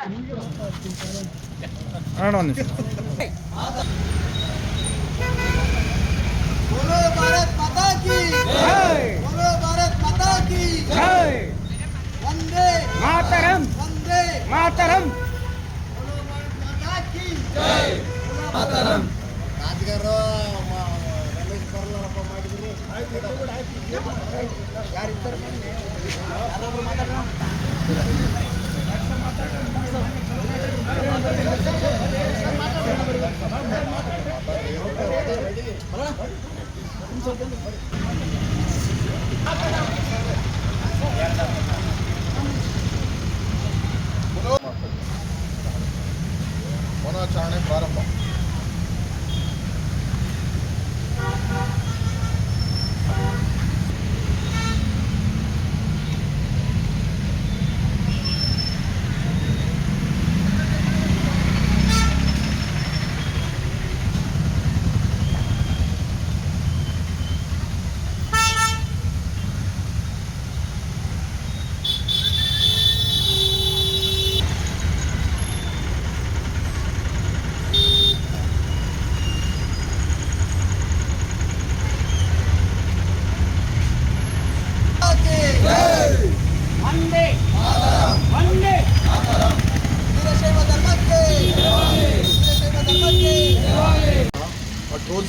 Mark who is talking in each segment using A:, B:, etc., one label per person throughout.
A: ಅಣ್ಣ ಒಂದು ನಿಮಿಷ
B: ಭಾರತ್ ಮಾತಾ ಕಿ ಭಾರತ್ ಮಾತಾ ಕಿ ವಂದೇ
A: ಮಾತರಂ
B: ವಂದೇ
A: ಮಾತರಂ
B: ಮಾತರಂ ರಾಜಗಾರು ರಮೇಶ್ ಕರ್ಲಾರಪ್ಪ ಮಾಡಿದ್ರು ಯಾರಿದ್ದಾರೆ Thank you.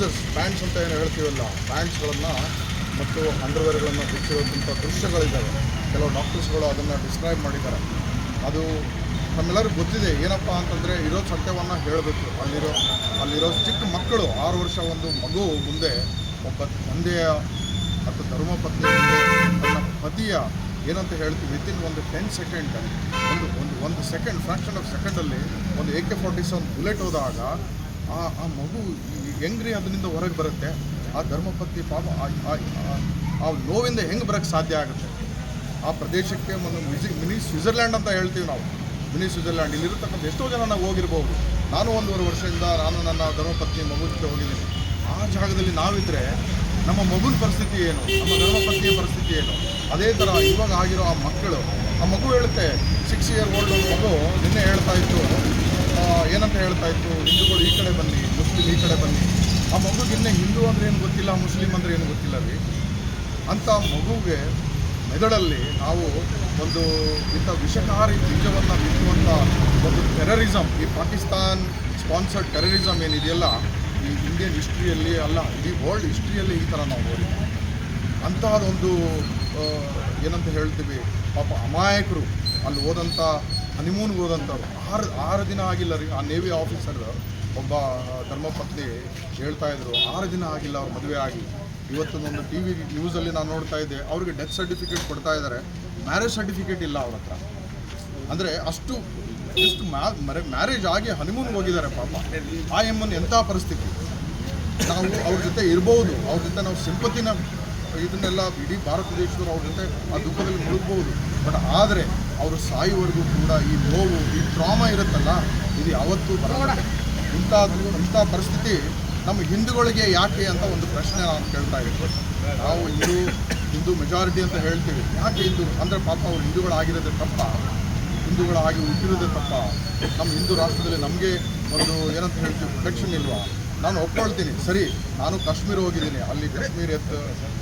C: ಟ್ರೋಸರ್ಸ್ ಪ್ಯಾಂಟ್ಸ್ ಅಂತ ಏನು ಹೇಳ್ತೀವಲ್ಲ ಪ್ಯಾಂಟ್ಸ್ಗಳನ್ನು ಮತ್ತು ಅಂಡರ್ವೇರ್ಗಳನ್ನು ಬಿಚ್ಚಿರೋದಂಥ ದೃಶ್ಯಗಳಿದ್ದಾವೆ. ಕೆಲವು ಡಾಕ್ಟರ್ಸ್ಗಳು ಅದನ್ನು ಡಿಸ್ಕ್ರೈಬ್ ಮಾಡಿದ್ದಾರೆ. ಅದು ನಮ್ಮೆಲ್ಲರಿಗೂ ಗೊತ್ತಿದೆ, ಏನಪ್ಪ ಅಂತಂದರೆ ಇರೋ ಸತ್ಯವನ್ನು ಹೇಳಬೇಕು. ಅಲ್ಲಿರೋ ಅಲ್ಲಿರೋ ಚಿಕ್ಕ ಮಕ್ಕಳು, ಆರು ವರ್ಷ ಒಂದು ಮಗು ಮುಂದೆ ಒಬ್ಬ ತಂದೆಯ ಮತ್ತು ಧರ್ಮಪತ್ನಿ ತನ್ನ ಪತಿಯ ಏನಂತ ಹೇಳ್ತೀವಿ ವಿತಿನ್ ಒಂದು ಟೆನ್ ಸೆಕೆಂಡ್ ಒಂದು ಒಂದು ಒಂದು ಸೆಕೆಂಡ್ ಫ್ರಾಕ್ಷನ್ ಆಫ್ ಸೆಕೆಂಡಲ್ಲಿ ಒಂದು A K forty seven bullet ಹೋದಾಗ ಆ ಆ ಮಗು ಹೆಂಗ್ರಿ ಅದರಿಂದ ಹೊರಗೆ ಬರುತ್ತೆ? ಆ ಧರ್ಮಪತ್ನಿ ಪಾಪ ಆ- ನೋವಿಂದ ಹೆಂಗೆ ಬರೋಕ್ಕೆ ಸಾಧ್ಯ ಆಗುತ್ತೆ? ಆ ಪ್ರದೇಶಕ್ಕೆ ಒಂದು ಮಿಸಿ ಮಿನಿ ಸ್ವಿಟ್ಜರ್ಲ್ಯಾಂಡ್ ಅಂತ ಹೇಳ್ತೀವಿ ನಾವು. Mini Switzerland. ಇಲ್ಲಿರತಕ್ಕಂಥ ಎಷ್ಟೋ ಜನ ನಾವು ಹೋಗಿರ್ಬೋದು. ನಾನು ಒಂದೂವರೆ ವರ್ಷದಿಂದ ನಾನು ನನ್ನ ಧರ್ಮಪತ್ನಿ ಮಗು ಜೊತೆ ಹೋಗಿದ್ದೀನಿ. ಆ ಜಾಗದಲ್ಲಿ ನಾವಿದ್ದರೆ ನಮ್ಮ ಮಗುನ ಪರಿಸ್ಥಿತಿ ಏನು? ನಮ್ಮ ಧರ್ಮಪತ್ನಿಯ ಪರಿಸ್ಥಿತಿ ಏನು? ಅದೇ ಥರ ಇವಾಗ ಆಗಿರೋ ಆ ಮಕ್ಕಳು, ಆ ಮಗು ಹೇಳುತ್ತೆ ಸಿಕ್ಸ್ ಇಯರ್ ಓಲ್ಡ್ ಮಗು ನಿನ್ನೆ ಹೇಳ್ತಾ ಇತ್ತು ಏನಂತ ಹೇಳ್ತಾ ಇತ್ತು ಹಿಂದೂಗಳು ಈ ಕಡೆ ಬನ್ನಿ, ಮುಸ್ಲಿಂ ಈ ಕಡೆ ಬನ್ನಿ. ಆ ಮಗುಗೆ ಇನ್ನೇ ಹಿಂದೂ ಅಂದರೆ ಏನು ಗೊತ್ತಿಲ್ಲ, ಮುಸ್ಲಿಂ ಅಂದರೆ ಏನು ಗೊತ್ತಿಲ್ಲ ರೀ. ಅಂಥ ಮಗುವಿಗೆ ಮೆದುಳಲ್ಲಿ ನಾವು ಒಂದು ಇಂಥ ವಿಷಕಾರಿ ಬೀಜವನ್ನು ಬಿತ್ತುವಂಥ ಒಂದು ಟೆರರಿಸಮ್ ಈ ಪಾಕಿಸ್ತಾನ್ ಸ್ಪಾನ್ಸರ್ಡ್ ಟೆರರಿಸಮ್ ಏನಿದೆಯಲ್ಲ, ಈ ಇಂಡಿಯನ್ ಹಿಸ್ಟ್ರಿಯಲ್ಲಿ ಅಲ್ಲ, ಇಡೀ ವರ್ಲ್ಡ್ ಹಿಸ್ಟ್ರಿಯಲ್ಲಿ ಈ ಥರ ನಾವು ನೋಡಿದ್ವಿ. ಅಂತಹದೊಂದು ಏನಂತ ಹೇಳ್ತೀವಿ, ಪಾಪ ಅಮಾಯಕರು ಅಲ್ಲಿ ಹೋದಂಥ ಹನಿಮೂನ್ಗೆ ಹೋದಂಥವ್ರು ಆರು ಆರು ದಿನ ಆಗಿಲ್ಲ ರೀ. ಆ ನೇವಿ ಆಫೀಸರ್ ಒಬ್ಬ ಧರ್ಮಪತ್ನಿ ಹೇಳ್ತಾ ಇದ್ರು, ಆರು ದಿನ ಆಗಿಲ್ಲ ಅವ್ರ ಮದುವೆ ಆಗಿ. ಇವತ್ತೊಂದು ಟಿ ವಿ ನ್ಯೂಸಲ್ಲಿ ನಾನು ನೋಡ್ತಾ ಇದ್ದೆ. ಅವ್ರಿಗೆ ಡೆತ್ ಸರ್ಟಿಫಿಕೇಟ್ ಕೊಡ್ತಾ ಇದ್ದಾರೆ ಮ್ಯಾರೇಜ್ ಸರ್ಟಿಫಿಕೇಟ್ ಇಲ್ಲ ಅವ್ರ ಹತ್ರ. ಅಂದರೆ ಅಷ್ಟು ಎಷ್ಟು ಮ್ಯಾರೇಜ್ ಆಗಿ ಹನಿಮೂನ್ಗೆ ಹೋಗಿದ್ದಾರೆ ಪಾಪ. ಆ ಎಮ್ಮನ್ ಎಂಥ ಪರಿಸ್ಥಿತಿ? ನಾವು ಅವ್ರ ಜೊತೆ ಇರ್ಬೋದು. ಅವ್ರ ಜೊತೆ ನಾವು ಸಿಂಪತಿನ ಇದನ್ನೆಲ್ಲ ಇಡೀ ಭಾರತ ದೇಶದವರು ಅವ್ರ ಜೊತೆ ಆ ದುಃಖದಲ್ಲಿ ಮುಳುಗ್ಬೋದು. ಬಟ್ ಆದರೆ ಅವರು ಸಾಯುವವರೆಗೂ ಕೂಡ ಈ ನೋವು, ಈ ಟ್ರಾಮಾ ಇರುತ್ತಲ್ಲ, ಇದು ಯಾವತ್ತೂ ಬರೋಣ ಇಂಥ ಇಂಥ ಪರಿಸ್ಥಿತಿ ನಮ್ಮ ಹಿಂದೂಗಳಿಗೆ ಯಾಕೆ ಅಂತ ಒಂದು ಪ್ರಶ್ನೆ ನಾನು ಕೇಳ್ತಾ ಇದ್ದೆ. ನಾವು ಹಿಂದೂ ಹಿಂದೂ ಮೆಜಾರಿಟಿ ಅಂತ ಹೇಳ್ತೀವಿ. ಯಾಕೆ ಹಿಂದೂ? ಅಂದರೆ ಪಾಪ ಅವರು ಹಿಂದೂಗಳಾಗಿರೋದೇ ತಪ್ಪ. ಹಿಂದೂಗಳಾಗಿ ಹುಟ್ಟಿರೋದೇ ತಪ್ಪ. ನಮ್ಮ ಹಿಂದೂ ರಾಷ್ಟ್ರದಲ್ಲಿ ನಮಗೆ ಒಂದು ಏನಂತ ಹೇಳ್ತೀವಿ ಪ್ರೊಟೆಕ್ಷನ್ ಇಲ್ವಾ? ನಾನು ಒಪ್ಕೊಳ್ತೀನಿ ಸರಿ ನಾನು ಕಾಶ್ಮೀರ ಹೋಗಿದ್ದೀನಿ ಅಲ್ಲಿ ಕಾಶ್ಮೀರ್ ಎತ್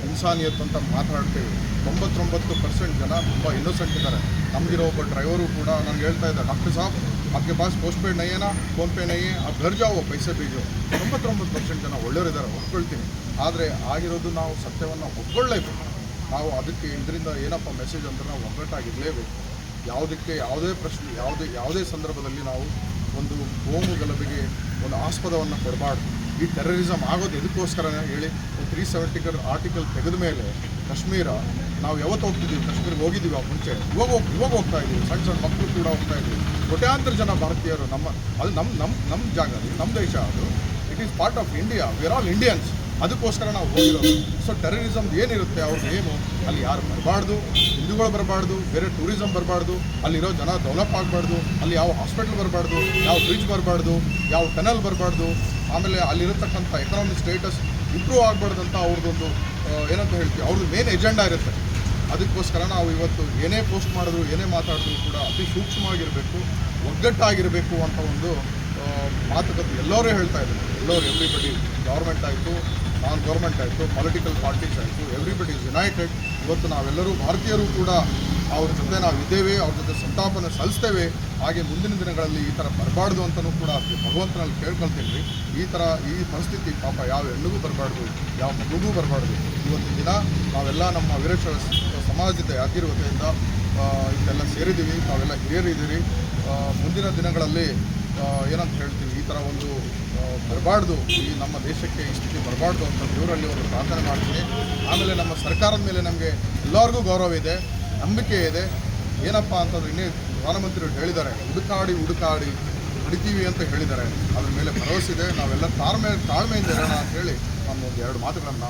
C: ಇನ್ಸಾನಿಯತ್ ಅಂತ ಮಾತಾಡ್ತೇವೆ ತೊಂಬತ್ತೊಂಬತ್ತು ಪರ್ಸೆಂಟ್ ಜನ ತುಂಬ ಇನ್ನೋಸೆಂಟ್ ಇದ್ದಾರೆ ನಮಗಿರೋ ಒಬ್ಬ ಡ್ರೈವರು ಕೂಡ ನನಗೆ ಹೇಳ್ತಾ ಇದ್ದ ಡಾಕ್ಟರ್ ಸಾಬ್ आपके पास पोस्ट पेड नहीं है ना ಫೋನ್ ಪೇ नहीं है आप घर जाओ पैसे भेजो ತೊಂಬತ್ತೊಂಬತ್ತು ಪರ್ಸೆಂಟ್ ಜನ ಒಳ್ಳೆಯವರಿದ್ದಾರೆ ಒಪ್ಕೊಳ್ತೀನಿ ಆದರೆ ಆಗಿರೋದು ನಾವು ಸತ್ಯವನ್ನು ಒಪ್ಕೊಳ್ಳೇಬೇಕು ನಾವು ಅದಕ್ಕೆ ಇದರಿಂದ ಏನಪ್ಪ ಮೆಸೇಜ್ ಅಂದ್ರೆ ನಾವು ಒಗ್ಗಟ್ಟಾಗಿರಲೇಬೇಕು ಯಾವುದಕ್ಕೆ ಯಾವುದೇ ಪ್ರಶ್ನೆ ಯಾವುದೇ ಯಾವುದೇ ಸಂದರ್ಭದಲ್ಲಿ ನಾವು ಒಂದು ಕೋಮು ಗಲಭೆಗೆ ಒಂದು ಆಸ್ಪದವನ್ನು ಕೊಡಬಾರ್ದು. ಈ ಟೆರರಿಸಮ್ ಆಗೋದು ಎದಕ್ಕೋಸ್ಕರನೇ ಹೇಳಿ ತ್ರೀ ಸೆವೆಂಟಿಕರ್ ಆರ್ಟಿಕಲ್ ತೆಗೆದ ಮೇಲೆ ಕಾಶ್ಮೀರ, ನಾವು ಯಾವತ್ತು ಹೋಗ್ತಿದ್ದೀವಿ, ಕಾಶ್ಮೀರಿಗೆ ಹೋಗಿದ್ದೀವಿ ಆ ಮುಂಚೆ. ಇವಾಗ ಹೋಗಿ, ಇವಾಗ ಹೋಗ್ತಾ ಇದ್ದೀವಿ. ಸಣ್ಣ ಸಣ್ಣ ಮಕ್ಕಳು ಕೂಡ ಹೋಗ್ತಾ ಇದ್ದೀವಿ. ಕೋಟ್ಯಾಂತರ ಜನ ಭಾರತೀಯರು ನಮ್ಮ, ಅದು ನಮ್ಮ ನಮ್ಮ ನಮ್ಮ ಜಾಗ ನಮ್ಮ ದೇಶ, ಅದು. It is part of India we're all Indians ಅದಕ್ಕೋಸ್ಕರ ನಾವು ಹೋಗಿರೋದು. ಸೊ ಟೆರರಿಸಮ್ ಏನಿರುತ್ತೆ ಅವ್ರ ಏನು ಅಲ್ಲಿ ಯಾರು ಬರಬಾರ್ದು? ಹಿಂದೂಗಳು ಬರಬಾರ್ದು, ಬೇರೆ ಟೂರಿಸಮ್ ಬರಬಾರ್ದು, ಅಲ್ಲಿರೋ ಜನ ಡೆವಲಪ್ ಆಗಬಾರ್ದು, ಅಲ್ಲಿ ಯಾವ ಹಾಸ್ಪಿಟ್ಲ್ ಬರಬಾರ್ದು, ಯಾವ ಬ್ರಿಡ್ಜ್ ಬರಬಾರ್ದು, ಯಾವ ಟನಲ್ ಬರಬಾರ್ದು, ಆಮೇಲೆ ಅಲ್ಲಿರತಕ್ಕಂಥ ಎಕನಾಮಿಕ್ ಸ್ಟೇಟಸ್ ಇಂಪ್ರೂವ್ ಆಗಬಾರ್ದು ಅಂತ ಅವ್ರದ್ದೊಂದು ಏನಂತ ಹೇಳ್ತೀವಿ, ಅವ್ರದ್ದು ಮೇನ್ ಎಜೆಂಡಾ ಇರುತ್ತೆ. ಅದಕ್ಕೋಸ್ಕರ ನಾವು ಇವತ್ತು ಏನೇ ಪೋಸ್ಟ್ ಮಾಡಿದ್ರು, ಏನೇ ಮಾತಾಡಿದ್ರು ಕೂಡ ಅತಿ ಸೂಕ್ಷ್ಮವಾಗಿರಬೇಕು, ಒಗ್ಗಟ್ಟಾಗಿರಬೇಕು ಅಂತ ಒಂದು ಮಾತುಕತೆ ಎಲ್ಲರೂ ಹೇಳ್ತಾ ಇದ್ದಾರೆ ಎಲ್ಲರೂ ಎವ್ರಿಬಡಿ ಗೌರ್ಮೆಂಟ್ ಆಯಿತು ನಾನ್ ಗೌರ್ಮೆಂಟ್ ಆಯಿತು ಪೊಲಿಟಿಕಲ್ ಪಾರ್ಟೀಸ್ ಆಯಿತು ಎವ್ರಿಬಡಿ ಇಸ್ ಯುನೈಟೆಡ್ ಇವತ್ತು ನಾವೆಲ್ಲರೂ ಭಾರತೀಯರು ಕೂಡ ಅವ್ರ ಜೊತೆ ನಾವು ಇದ್ದೇವೆ ಅವ್ರ ಜೊತೆ ಸಂತಾಪನ ಸಲ್ಲಿಸ್ತೇವೆ. ಹಾಗೆ ಮುಂದಿನ ದಿನಗಳಲ್ಲಿ ಈ ಥರ ಬರಬಾರ್ದು ಅಂತಲೂ ಕೂಡ ಭಗವಂತನಲ್ಲಿ ಕೇಳ್ಕೊಳ್ತೀನಿ. ರೀ ಈ ಥರ ಈ ಪರಿಸ್ಥಿತಿ ಪಾಪ ಯಾವ ಹೆಣ್ಣಿಗೂ ಬರಬಾರ್ದು, ಯಾವ ಮಗುಗೂ ಬರಬಾರ್ದು. ಇವತ್ತಿನ ದಿನ ನಾವೆಲ್ಲ ನಮ್ಮ ವೀರಶೈವ ಸಮಾಜದ ಯಾದಗಿರಿ ವತಿಯಿಂದ ಇದೆಲ್ಲ ಸೇರಿದ್ದೀವಿ. ನಾವೆಲ್ಲ ಹಿರಿಯರಿದ್ದೀರಿ. ಮುಂದಿನ ದಿನಗಳಲ್ಲಿ ಏನಂತ ಹೇಳ್ತೀವಿ ಈ ಥರ ಒಂದು ಬರಬಾರ್ದು, ಈ ನಮ್ಮ ದೇಶಕ್ಕೆ ಈ ಸ್ಥಿತಿ ಬರಬಾರ್ದು ಅಂತ ದೇವರಲ್ಲಿ ಒಂದು ಪ್ರಾರ್ಥನೆ ಮಾಡ್ತೀನಿ. ಆಮೇಲೆ ನಮ್ಮ ಸರ್ಕಾರದ ಮೇಲೆ ನಮಗೆ ಎಲ್ಲರಿಗೂ ಗೌರವ ಇದೆ, ನಂಬಿಕೆ ಇದೆ. ಏನಪ್ಪ ಅಂತಂದ್ರೆ ಇನ್ನೇ ಪ್ರಧಾನಮಂತ್ರಿಗಳು ಹೇಳಿದ್ದಾರೆ, ಹುಡುಕಾಡಿ ಹುಡುಕಾಡಿ ಹಿಡಿತೀವಿ ಅಂತ ಹೇಳಿದ್ದಾರೆ. ಅದ್ರ ಮೇಲೆ ಭರವಸೆ ಇದೆ. ನಾವೆಲ್ಲ ತಾಳ್ಮೆ, ತಾಳ್ಮೆಯಿಂದ ಇರೋಣ ಅಂತ ಹೇಳಿ ನಾನು ಒಂದು ಎರಡು ಮಾತುಗಳನ್ನು